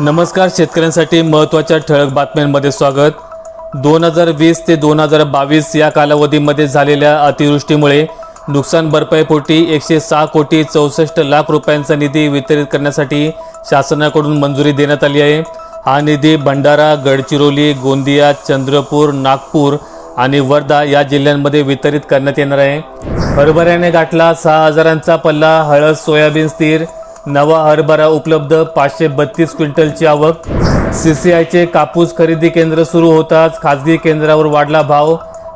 नमस्कार शेतकऱ्यांसाठी महत्त्वाच्या ठळक बातम्यांमध्ये स्वागत. दोन हजार वीस ते दोन हजार बावीस या कालावधीमध्ये झालेल्या अतिवृष्टीमुळे नुकसान भरपाईपोटी एकशे सहा कोटी चौसष्ट लाख रुपयांचा निधी वितरित करण्यासाठी शासनाकडून मंजुरी देण्यात आली आहे. हा निधी भंडारा गडचिरोली गोंदिया चंद्रपूर नागपूर आणि वर्धा या जिल्ह्यांमध्ये वितरित करण्यात येणार आहे. हरभऱ्याने गाठला सहा हजारांचा पल्ला हळद सोयाबीन स्थिर नवा हरभरा उपलब्ध पाचशे बत्तीस क्विंटलची आवक. सी सी आयचे कापूस खरेदी केंद्र सुरू होताच खाजगी केंद्रावर वाढला भाव.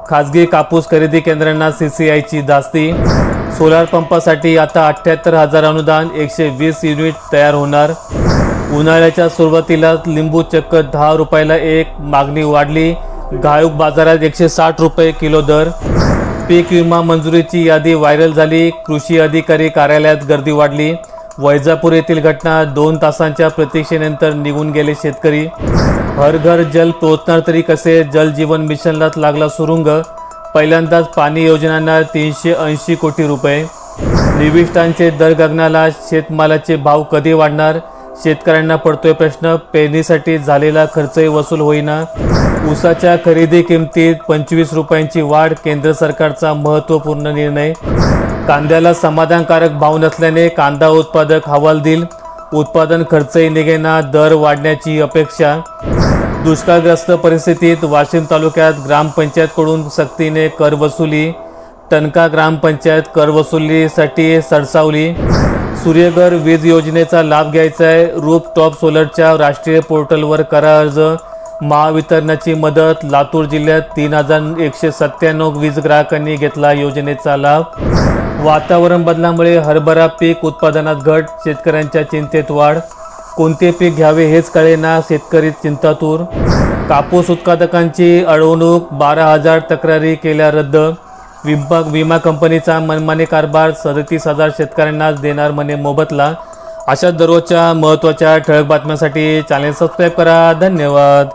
खाजगी कापूस खरेदी केंद्रांना सी सी आयची दास्ती सोलार पंपासाठी आता अठ्ठ्याहत्तर हजार अनुदान एकशे वीस युनिट तयार होणार. उन्हाळ्याच्या सुरुवातीला लिंबू चक्क दहा रुपयाला एक मागणी वाढली. घायूक बाजारात एकशे साठ रुपये किलो दर. पीक विमा मंजुरीची यादी व्हायरल झाली. कृषी अधिकारी कार्यालयात गर्दी वाढली. वैजापूर येथील घटना दोन तासांच्या प्रतीक्षेनंतर निघून गेले शेतकरी. हर घर जल पोहोचणार तरी कसे? जल जीवन मिशनलाच लागला सुरुंग. पहिल्यांदाच पाणी योजनांना तीनशे ऐंशी कोटी रुपये. निविष्टांचे दर गगनाला शेतमालाचे भाव कधी वाढणार? शेतकऱ्यांना पडतोय प्रश्न. पेरणीसाठी झालेला खर्चही वसूल होईना. ऊसाच्या खरेदी किमतीत पंचवीस रुपयांची वाढ केंद्र सरकारचा महत्त्वपूर्ण निर्णय. कांद्याला समाधानकारक भाव नसल्याने कांदा उत्पादक हवालदिल उत्पादन खर्चही निघेना दर वाढण्याची अपेक्षा. दुष्काळग्रस्त परिस्थितीत वाशिम तालुक्यात ग्रामपंचायतकडून सक्तीने कर वसुली. टनका ग्रामपंचायत कर वसुलीसाठी सरसावली. सूर्यघर वीज योजनेचा लाभ घ्यायचा आहे रूप टॉप सोलरच्या राष्ट्रीय पोर्टलवर करा अर्ज. महावितरणाची मदत लातूर जिल्ह्यात तीन हजार एकशे सत्त्याण्णव वीज ग्राहकांनी घेतला योजनेचा लाभ. वातावरण बदलामुळे हरभरा पीक उत्पादनात घट शेतकऱ्यांच्या चिंतेत वाढ. कोणते पीक घ्यावे हेच कळेना शेतकरी चिंतातूर. कापूस उत्पादकांची अडवणूक बारा हजार तक्रारी केल्या रद्द. विमा विमा कंपनीचा मनमानी कारभार सदतीस हजार शेतकऱ्यांनाच देणार म्हणे मोबदला. अशा दररोजच्या महत्त्वाच्या ठळक बातम्यांसाठी चॅनेल सबस्क्राईब करा. धन्यवाद.